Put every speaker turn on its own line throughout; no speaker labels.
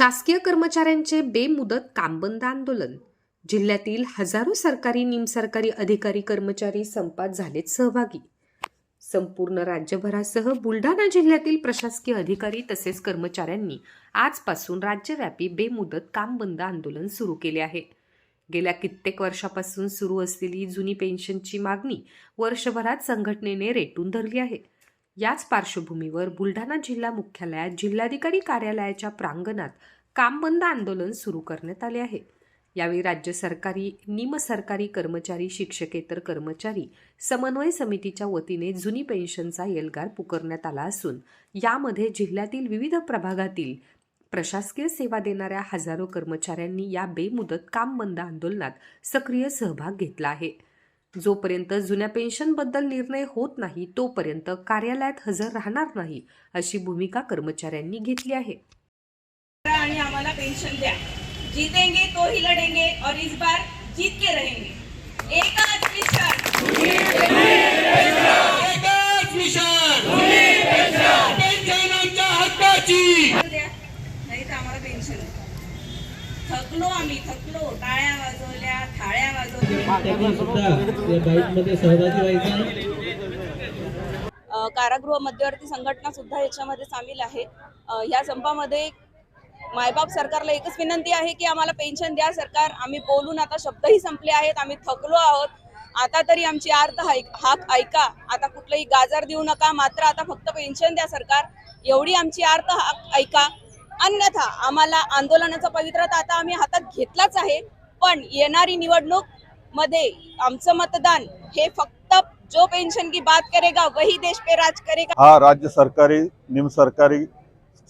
शासकीय कर्मचाऱ्यांचे बेमुदत कामबंद आंदोलन. जिल्ह्यातील हजारो सरकारी निमसरकारी अधिकारी कर्मचारी संपात झालेत सहभागी. संपूर्ण राज्यभरासह बुलढाणा जिल्ह्यातील प्रशासकीय अधिकारी तसेच कर्मचाऱ्यांनी आजपासून राज्यव्यापी बेमुदत कामबंद आंदोलन सुरू केले आहे. गेल्या कित्येक वर्षापासून सुरू असलेली जुनी पेन्शनची मागणी वर्षभरात संघटनेने रेटून धरली आहे. याच पार्श्वभूमीवर बुलढाणा जिल्हा मुख्यालयात जिल्हाधिकारी कार्यालयाच्या प्रांगणात काम बंद आंदोलन सुरू करण्यात आले आहे. यावेळी राज्य सरकारी निमसरकारी कर्मचारी शिक्षकेतर कर्मचारी समन्वय समितीच्या वतीने जुनी पेन्शनचा एल्गार पुकारण्यात आला असून यामध्ये जिल्ह्यातील विविध प्रभागातील प्रशासकीय सेवा देणाऱ्या हजारो कर्मचाऱ्यांनी या बेमुदत काम बंद आंदोलनात सक्रिय सहभाग घेतला आहे. जोपर्यंत जुन्या पेन्शनबद्दल निर्णय होत नाही तोपर्यंत कार्यालयात हजर राहणार नाही अशी भूमिका कर्मचाऱ्यांनी घेतली आहे.
आणि आम्हाला पेन्शन द्या. जीतेंगे तो ही लढेंगे और इस बार जीत के रहेंगे एकच मिशन
एकच मिशन पेन्शनांच्या हक्काची
द्या नाही तर आम्हाला पेन्शन नाही. थकलो आम्ही थकलो. टाळ्या वाजवल्या थाळ्या वाजवल्या. कारागृह मध्यवर्ती संघटना सुद्धा याच्यामध्ये सामील आहे. या संपामध्ये मायबाप सरकारला एकच विनंती आहे की आम्हाला पेन्शन द्या सरकार. आम्ही बोलून आता शब्दही संपले आहेत. आम्ही थकलो आहोत. आता तरी आमची आर्थ हाक हाक ऐका. आता कुठलंही गाजर देऊ नका. मात्र आता फक्त पेन्शन द्या सरकार. एवढी आमची आर्थ हाक ऐका. अन्यथा आम्हाला आंदोलनाचा पवित्रा आता आम्ही हातात घेतलाच आहे. पण येणारी निवडणूकमध्ये आमचं मतदान हे फक्त जो पेन्शन की बात करेगा वही देश पे राज करेगा.
हा राज्य सरकारी निमसरकारी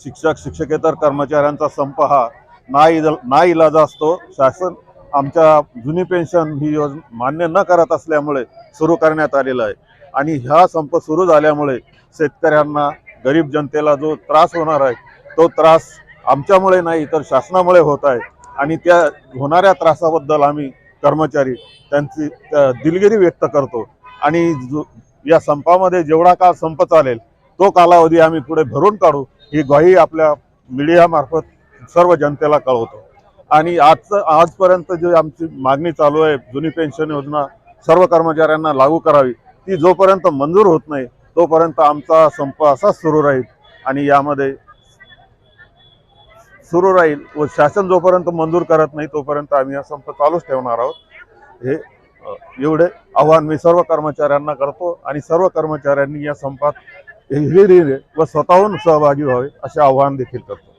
शिक्षक शिक्षकेतर कर्मचाऱ्यांचा संप हा ना इलाज असतो. शासन आमच्या जुनी पेन्शन ही योजना मान्य न करत असल्यामुळे सुरू करण्यात आलेला आहे. आणि हा संप सुरू झाल्यामुळे शेतकऱ्यांना गरीब जनतेला जो त्रास होणार आहे तो त्रास आमच्यामुळे नाही तर शासनामुळे होत आहे. आणि त्या होणाऱ्या त्रासाबद्दल आम्ही कर्मचारी त्यांची दिलगिरी व्यक्त करतो. आणि या संपामध्ये जेवढा काळ संप चालेल तो कालावधी आम्ही पुढे भरून काढू ही ग्वाही आपल्या मीडियामार्फत सर्व जनतेला कळवतो. आणि आजचं आजपर्यंत जी आमची मागणी चालू आहे जुनी पेन्शन योजना सर्व कर्मचाऱ्यांना लागू करावी ती जोपर्यंत मंजूर होत नाही तोपर्यंत आमचा संप असाच सुरू राहील. आणि यामध्ये सुरू राहील व शासन जोपर्यंत मंजूर करत नाही तोपर्यंत आम्ही हा संप चालूच ठेवणार आहोत. हे एवढे आव्हान मी सर्व कर्मचाऱ्यांना करतो आणि सर्व कर्मचाऱ्यांनी या संपात हिरिरीने व स्वतःहून सहभागी व्हावे असे आव्हान देखील करतो.